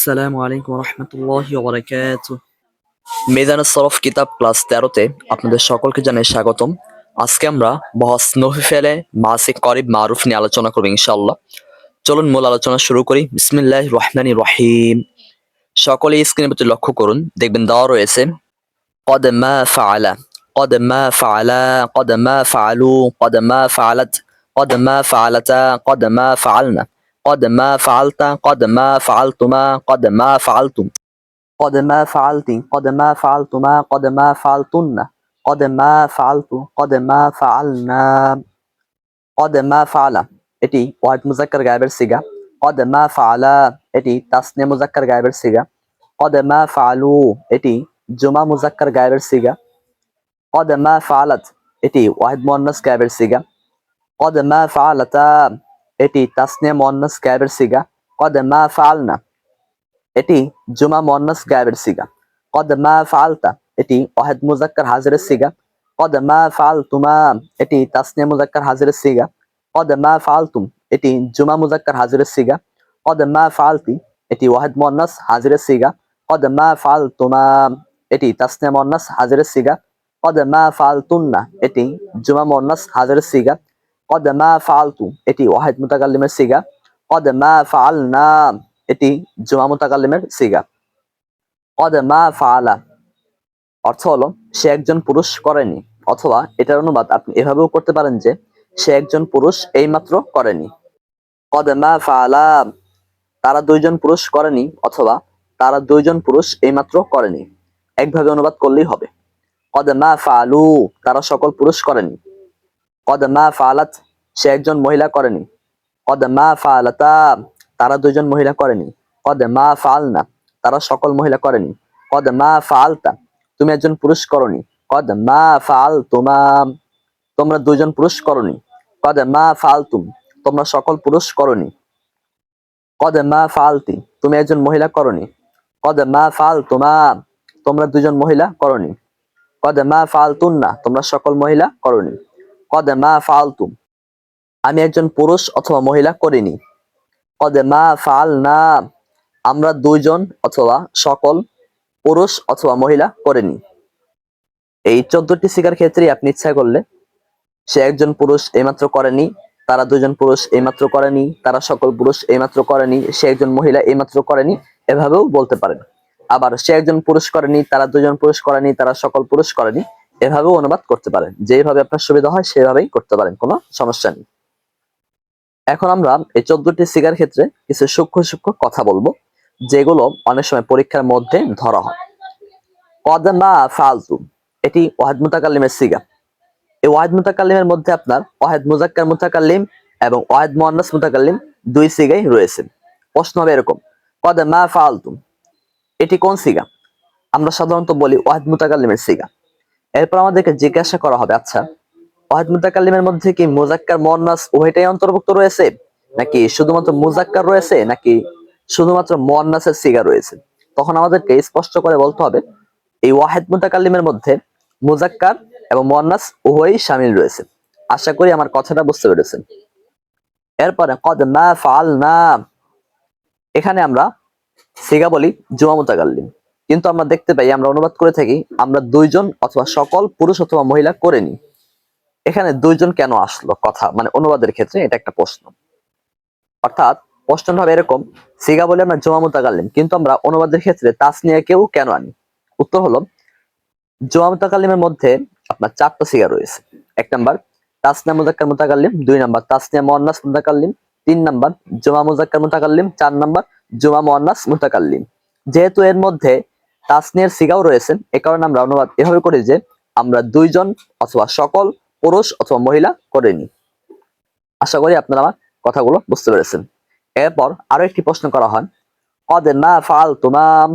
আসসালামু আলাইকুম রহমতুল্লাহি ওবরাকাত সরফ কিতাব ক্লাস তেরোতে আপনাদের সকলকে জানাই স্বাগতম। আজকে আমরা বহস নহি ফেলে মাসিক করিব মারুফ নিয়ে আলোচনা করব ইনশাআল্লাহ। চলুন মূল আলোচনা শুরু করি। বিসমিল্লাহ রহমানি রহিম। সকলে স্ক্রিনের প্রতি লক্ষ্য করুন। দেখবেন দাও রয়েছে, কদ মা ফালা কদ মা ফালা কদ মা ফালু কদ মা ফালাত কদ মা ফালাতা কদ মা ফালনা قد ما فعلت قد ما فعلتما قد ما فعلتم قد ما فعلت قد ما فعلتما قد ما فعلتن قد ما فعلت قد ما فعلنا قد ما فعل এটি ওয়াহিদ মুজাক্কার গায়েবের সিগা قد ما فعل এটি তাসনিয়া মুজাক্কার গায়েবের সিগা قد ما فعلوا এটি জুমা মুজাক্কার গায়েবের সিগা قد ما فعلت এটি ওয়াহিদ মুয়ান্নাস গায়েবের সিগা قد ما فعلتا এটি তাসনিয়া মন্নাস ক্যাবের সিগা, কদ মা ফালনা এটি জুমা মন্নাস ক্যাবের সিগা, কদ মা ফালতা এটি অহেদ মুজাক্কার হাজিরের সিগা, কদ মা ফাল তুমা এটি তাসনিয়া মুজাক্কার হাজিরের সিগা, কদ মা ফাল তুম এটি জুমা মুজাক্কার হাজিরের সিগা, কদ মা ফালতি এটি ওয়াহেদ মন্নাস হাজিরের সিগা, কদ মা ফাল তুমা এটি তাসনিয়া মন্নাস হাজিরের সিগা, কদ মা ফাল তুন্না এটি জুমা মন্নাস হাজিরের সিগা কদ মা ফালতু এটি ওয়াহিদ মুতাকাল্লিমের সিগা। কদ মা ফাল না এটি জুমা মুতাকাল্লিমের সিগা। কদ মা ফালা অর্থ হলো, সে একজন পুরুষ করেনি। অথবা এটার অনুবাদ আপনি এভাবেও করতে পারেন যে, সে একজন পুরুষ এইমাত্র করেনি। কদ মা ফালা তারা দুইজন পুরুষ করেনি, অথবা তারা দুইজন পুরুষ এইমাত্র করেনি। একভাবে অনুবাদ করলেই হবে। কদ মা ফালু তারা সকল পুরুষ করেনি। কদ মা ফালাত, সে একজন মহিলা করেনি। কদ মা ফালাতা, তারা দুজন মহিলা করেনি। কদ মা ফালনা, তারা সকল মহিলা করেনি। কদ মা ফালতা, তুমি একজন পুরুষ করনি। কদ মা ফাল তোমা তোমরা দুজন পুরুষ করনি। কদ মা ফালতুম, তোমরা সকল পুরুষ করনি। কদ মা ফালতি, তুমি একজন মহিলা করনি। কদ মা ফাল তোমা তোমরা দুজন মহিলা করনি। কদ মা ফালতুন না তোমরা সকল মহিলা করনি। কদে মা ফালতুম আমি একজন পুরুষ অথবা মহিলা করিনি। কদে মা ফাল না আমরা দুইজন অথবা সকল পুরুষ অথবা মহিলা করেনি। এই চোদ্দটি শিকার ক্ষেত্রে আপনি ইচ্ছা করলে সে একজন পুরুষ এইমাত্র করেনি, তারা দুজন পুরুষ এইমাত্র করেনি, তারা সকল পুরুষ এইমাত্র করেনি, সে একজন মহিলা এইমাত্র করেনি, এভাবেও বলতে পারেন। আবার সে একজন পুরুষ করেনি, তারা দুজন পুরুষ করেনি, তারা সকল পুরুষ করেনি এভাবেও অনুবাদ করতে পারেন। যেভাবে আপনার সুবিধা হয়, সেভাবেই করতে পারেন, কোনো সমস্যা নেই। এখন আমরা এই চোদ্দটি সিগার ক্ষেত্রে কিছু সূক্ষ্ম সূক্ষ্ম কথা বলব, যেগুলো অনেক সময় পরীক্ষার মধ্যে ধরা হয়। কদমা ফালতু, এটি ওয়াহেদ মুতাকাল্লিমের সিগা। এই ওয়াহেদ মুতাকাল্লিমের মধ্যে আপনার ওয়াহেদ মুজাক্কার মুতাকাল্লিম এবং ওয়াহেদ মুয়ান্নাস মুতাকাল্লিম দুই সিগাই রয়েছে। প্রশ্ন হবে এরকম কদমা ফালতু, এটি কোন সিগা? আমরা সাধারণত বলি ওয়াহেদ মুতাকাল্লিমের সিগা। এরপর আমাদেরকে জিজ্ঞাসা করা হবে আচ্ছা ওয়াহেদ মুতাকাল্লিমের মধ্যে কি মুজাক্কার মুয়ান্নাস উভয়টাই অন্তর্ভুক্ত রয়েছে? নাকি শুধুমাত্র মুজাক্কার রয়েছে? নাকি শুধুমাত্র মুয়ান্নাসের সিগা রয়েছে? তখন আমাদেরকে স্পষ্ট করে বলতে হবে, এই ওয়াহেদ মুতাকাল্লিমের মধ্যে মুজাক্কার এবং মুয়ান্নাস উভয়ই শামিল রয়েছে। আশা করি আমার কথাটা বুঝতে পেরেছেন। এরপরে, কদ মা ফাল না এখানে আমরা সিগা বলি জুমা মুতাকাল্লিম। কিন্তু আমরা দেখতে পাই, আমরা অনুবাদ করে থাকি, আমরা দুইজন অথবা সকল পুরুষ অথবা মহিলা করেনি এখানে দুইজন কেন আসলো কথা? মানে অনুবাদের ক্ষেত্রে এটা একটা প্রশ্ন। অর্থাৎ প্রশ্নটা হবে এরকম, সিগা বলে আমরা জমা মুতাকাল্লিম কিন্তু আমরা অনুবাদের ক্ষেত্রে তাসনিয়াকেও কেন আনি? উত্তর হলো জমা মুতাকাল্লিমের মধ্যে আপনার চারটা সিগা রয়েছে। এক নাম্বার, তাসনিয়া মুজাক্কার মুতাকাল্লিম দুই নাম্বার, তাসনিয়া মুয়ান্নাস মুতাকাল্লিম তিন নাম্বার, জমা মুজাক্কার মুতাকাল্লিম চার নাম্বার, জমা মুয়ান্নাস মুতাকাল্লিম যেহেতু এর মধ্যে তাসনিয়ার সিগাও রয়েছেন, এ কারণে আমরা অনুবাদ এভাবে করি যে আমরা দুইজন অথবা সকল পুরুষ অথবা মহিলা করিনি। আশা করি আপনারা আমার কথাগুলো বুঝতে পেরেছেন। এরপর আরও একটি প্রশ্ন করা হয়, কদ না ফাল তুমাম?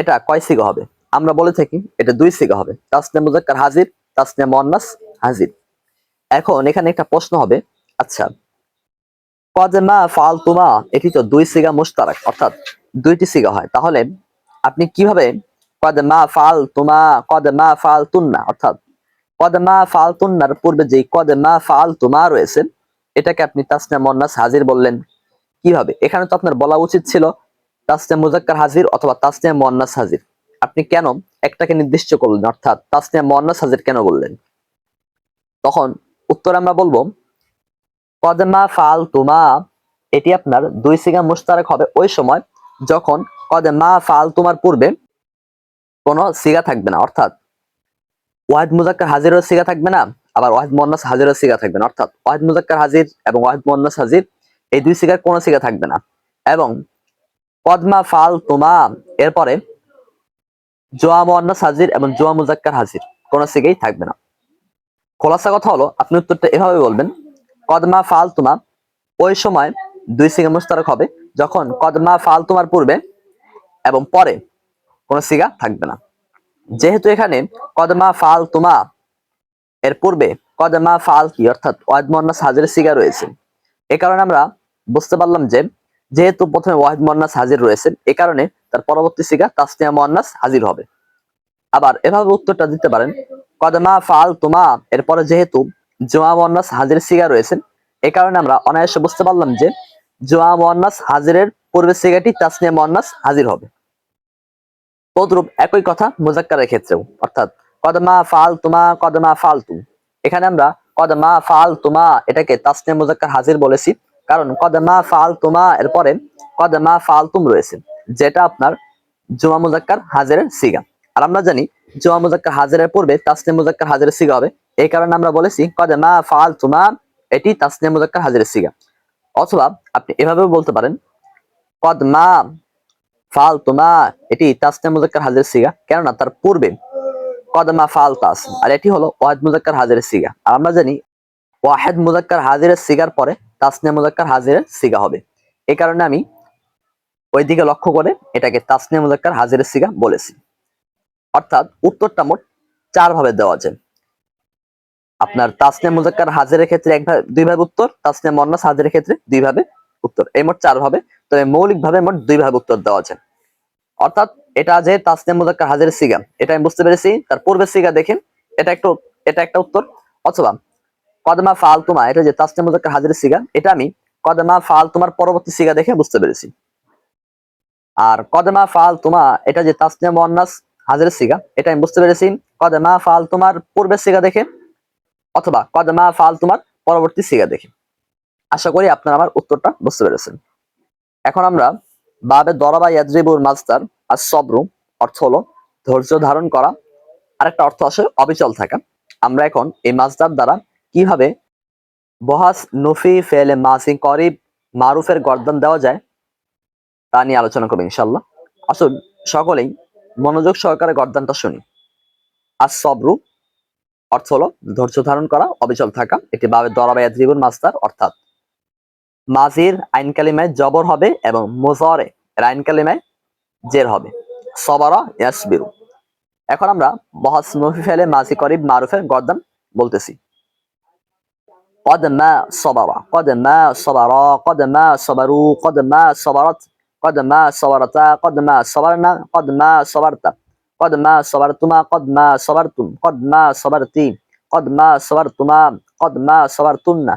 এটা কয় সিগা হবে? আমরা বলে থাকি এটা দুই সিগা হবে তাসনে মুজাক্কার হাজির তাসনে মুয়ান্নাস হাজির। এখন এখানে একটা প্রশ্ন হবে আচ্ছা কদে মা ফাল তুমা? এটি তো দুই সিগা মুশতারাক, অর্থাৎ দুইটি সিগা হয়। তাহলে কীভাবে কদ মা ফাল তুমা কদ মা ফাল তুন্না অর্থাৎ কদ মা ফাল তুন্নার পূর্বে যে কদ মা ফাল তুমা রয়েছে, এটাকে আপনি তাসনা মন্নাস হাজির বললেন কীভাবে? এখানে তো আপনার বলা উচিত ছিল তাসনিয়া মুজাক্কার হাজির অথবা তাসনিয়া মুয়ান্নাস হাজির। আপনি কেন একটাকে নির্দিষ্ট করলেন, অর্থাৎ তাসনিয়া মুয়ান্নাস হাজির কেন বললেন? তখন উত্তর আমরা বলব কদমা ফাল তুমা এটি আপনার দুই সিগা মুস্তারাক হবে ওই সময় যখন কদমা ফাল তোমার পূর্বে কোনো সিগা থাকবে না, অর্থাৎ ওয়াহিদ মুজাক্কার হাজিরের সিগা থাকবে না, আবার ওয়াহিদ মুয়ান্নাস হাজিরের সিগা থাকবে না, অর্থাৎ ওয়াহিদ মুজাক্কার হাজির এবং ওয়াহিদ মুয়ান্নাস হাজির এই দুই সিগার কোনো সিগা থাকবে না। এবং কদমা ফাল তুমা, এরপরে জোয়া মুয়ান্নাস হাজির এবং জোয়া মুজাক্কার হাজির কোনো সিগাই থাকবে না। খোলাসা কথা হলো, আপনি উত্তরটা এভাবে বলবেন কদমা ফাল তুমা, ওই সময় দুই সিগা মুস্তারক হবে, যখন কদমা ফাল তোমার পূর্বে এবং পরে কোনো সিগা থাকবে না। যেহেতু এখানে কদমা ফাল তুমা, এর পূর্বে কদমা ফাল কি, অর্থাৎ ওয়াহিদ মোহান্নাস হাজিরের সিগা রয়েছে। এ কারণে আমরা বুঝতে পারলাম যে, যেহেতু প্রথমে ওয়াহিদ মোহান্নাস হাজির রয়েছে, এ কারণে তার পরবর্তী সিগা তাসনিয়া মোহান্নাস হাজির হবে। আবার এভাবে উত্তরটা দিতে পারেন, কদমা ফাল তুমা, এরপরে যেহেতু জোয়া মোহান্নাস হাজির সিগা রয়েছে, এ কারণে আমরা অনায়াসে বুঝতে পারলাম যে জোয়া মোহান্নাস হাজিরের পূর্বের সিগাটি তাসনিয়া মোহান্নাস হাজির হবে। তদ্রুপ একই কথা মুজাক্কারের ক্ষেত্রেও। অর্থাৎ, কদমা ফাল তুমা কদমা ফালতু। এখানে আমরা, কদমা ফাল তুমা এটাকে তাসনিয়া মুজাক্কার হাজির বলেছি। কারণ, কদমা ফাল তুমা এরপরে, কদমা ফালতুম রয়েছে, যেটা আপনার জুমা মুজাক্কার হাজিরের সিগা। আর আমরা জানি, জুমা মুজাক্কার হাজিরের পূর্বে তাসনিয়া মুজাক্কার হাজিরের সিগা হবে। এই কারণে আমরা বলেছি, কদমা ফাল তুমা এটি তাসনিয়া মুজাক্কার হাজিরের সিগা। অথবা, আপনি এভাবেও বলতে পারেন, কদমা ফাল তুমা এটি তাসনিয়া মুজাক্কার হাজিরের সিগা। কেননা তার পূর্বে কদমা ফাল তাস আর এটি হলো ওয়াহিদ মুজাক্কার হাজিরের সিগা। আর আমরা জানি ওয়াহেদ মুজাক্কার হাজিরের সিগার পরে তাসনিয়া মুজাক্কার হাজিরের সিগা হবে। এই কারণে আমি ওই দিকে লক্ষ্য করে এটাকে তাসনে মুজাক্কার হাজিরের সিগা বলেছি। অর্থাৎ উত্তরটা মোট চার ভাবে দেওয়া যায় আপনার তাসনিয়া মুজাক্কার হাজিরের ক্ষেত্রে এক ভাবে দুই ভাবে উত্তর, তাসনিয়া মন্নাস হাজিরের ক্ষেত্রে দুই ভাবে উত্তর। এই মোট চার ভাবে তবে মৌলিক ভাবে মোট দুই ভাবে উত্তর দেওয়া আছে। অর্থাৎ এটা যে তাসনিয়া মুজাক্কার হাজিরের সিগা, এটা আমি বুঝতে পেরেছি। তার পূর্বের সিগা দেখেন, এটা একটু, এটা একটা উত্তর। অথবা, কদমা ফাল তোমা এটা যে তাসনিয়া মুজাক্কার হাজিরের সিগা, এটা আমি কদমা ফাল তোমার পরবর্তী সিগা দেখে বুঝতে পেরেছি। আর কদমা ফাল তোমা এটা যে তাসনিয়া মুয়ান্নাস হাজিরের সিগা, এটা আমি বুঝতে পেরেছি। কদমা ফাল তোমার পূর্বের সিগা দেখে, অথবা কদমা ফাল তোমার পরবর্তী সিগা দেখে। আশা করি আপনারা আমার উত্তরটা বুঝতে পেরেছেন। এখন আমরা বাবে দরাবা ইয়াদ্রিবুর মাস্তার আর সবরু অর্থ হলো ধৈর্য ধারণ করা। আরেকটা অর্থ আসে অবিচল থাকা। আমরা এখন এই মাসদার দ্বারা কীভাবে বহাস নফি ফেলে মাসি করিব মারুফের গর্দন দেওয়া যায় তা নিয়ে আলোচনা করব ইনশাল্লাহ আসুন সকলেই মনোযোগ সহকারে গর্দানটা শুনি। আর সবরু অর্থ হলো ধৈর্য ধারণ করা, অবিচল থাকা। এটি বাবে দরাবা ইয়াদ্রিবুর মাস্তার অর্থাৎ মাজির আইন কালিমায় জবর হবে এবং মোজরে এর আইন কালিমায় জের হবে সবারা ইয়াসবিরু এখন আমরা বহাস নফি ফেলে মাজি করিব মারুফের গর্দান বলতেছি قد ما صبر قد ما صبر قد ما صبروا قد ما صبرت قد ما صبرتا قد ما صبرنا قد ما صبرت قد ما صبرتما قد ما صبرتم قد ما صبرتي قد ما صبرتما قد ما صبرتن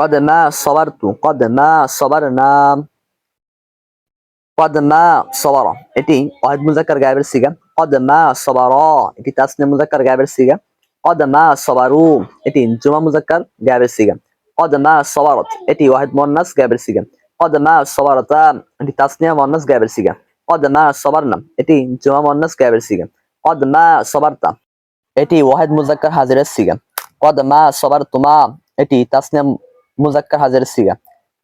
قد ما صبرت قد ما صبرنا قد ما صبر এটি ওয়াহিদ মুজাক্কার গায়েবের সিগা قد ما صبر এটি তাসনিয়া মুজাক্কার গায়েবের সিগা قد ما صبروا এটি জুমা মুজাক্কার গায়েবের সিগা قد ما صبرت এটি ওয়াহিদ মুন্নাস গায়েবের সিগা قد ما صبرتا এটি তাসনিয়া মুন্নাস গায়েবের সিগা قد ما صبرنا এটি জুমা মুন্নাস গায়েবের সিগা قد ما صبرتا এটি ওয়াহিদ মুজাক্কার হাজিরের সিগা قد ما صبرتما এটি তাসনিয়া মুজাক্কার হাজারের সিগা।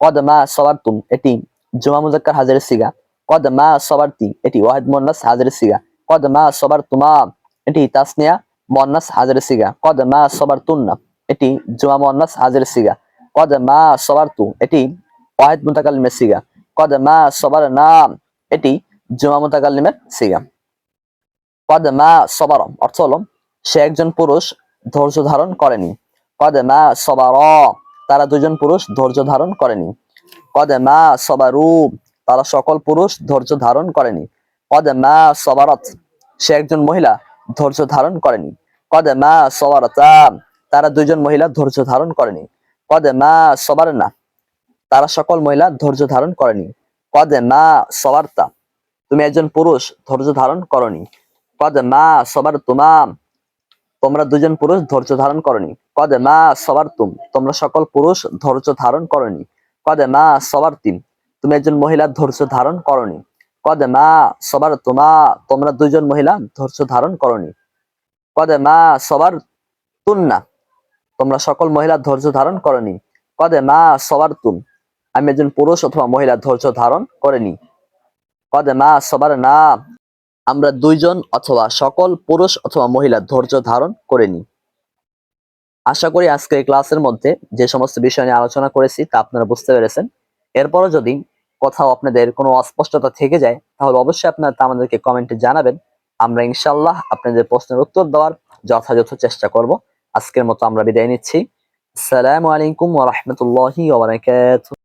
কদ মা সবার তুম এটি জুমা মুজাক্কার হাজারের সিগা। কদ মা সবার তি এটি ওয়াহেদ মন্নাস হাজারের সিগা। কদ মা সবার তুমা এটি তাসনিয়া মন্নাস হাজারের সিগা। কদ মা সবার তুন্না এটি জুমা মন্নাস হাজারের সিগা। কদ মা সবার তু এটি ওয়াহেদ মুতাকালিমের সিগা। কদ মা সবার নাম এটি জুমা মুতাকালিমের সিগা। কদ মা সবার অর্থ হল সে একজন পুরুষ ধৈর্য ধারণ করেনি। কদ মা সবার তারা দুজন পুরুষ ধৈর্য ধারণ করেনি। কদে মা সবারু, তারা সকল পুরুষ ধৈর্য ধারণ করেনি। কদে মা সবারত, সে একজন মহিলা ধৈর্য ধারণ করেনি। কদে মা সবারতা, তারা দুজন মহিলা ধৈর্য ধারণ করেনি। কদে মা সবার না তারা সকল মহিলা ধৈর্য ধারণ করেনি। কদে মা সবার্তা, তুমি একজন পুরুষ ধৈর্য ধারণ করনি। কদে মা সবার তোমা তোমরা দুজন পুরুষ ধৈর্য ধারণ করনি। কদে মা সবার তুম, তোমরা সকল পুরুষ ধৈর্য ধারণ করনি। কদে মা সবার তিন, তুমি একজন মহিলা ধৈর্য ধারণ করনি। কদ মা সবার তুমা, তোমরা দুজন মহিলা ধৈর্য ধারণ করনি। কদে মা সবার তুন্না, তোমরা সকল মহিলা ধৈর্য ধারণ করনি। কদে মা সবার তুম, আমি একজন পুরুষ অথবা মহিলা ধৈর্য ধারণ করেনি। কদে মা সবার না আমরা দুইজন অথবা সকল পুরুষ অথবা মহিলা ধৈর্য ধারণ করেনি আশা করি আজকের ক্লাসের মধ্যে যে সমস্ত বিষয় নিয়ে আলোচনা করেছি তা আপনারা বুঝতে পেরেছেন। এরপরও যদি কোথাও আপনাদের কোনো অস্পষ্টতা থেকে যায়, তাহলে অবশ্যই আপনারা তা আমাদেরকে কমেন্টে জানাবেন। আমরা ইনশাল্লাহ আপনাদের প্রশ্নের উত্তর দেওয়ার যথাযথ চেষ্টা করব। আজকের মতো আমরা বিদায় নিচ্ছি। আসসালামু আলাইকুম ওয়া রাহমাতুল্লাহি ওয়া বারাকাতুহু।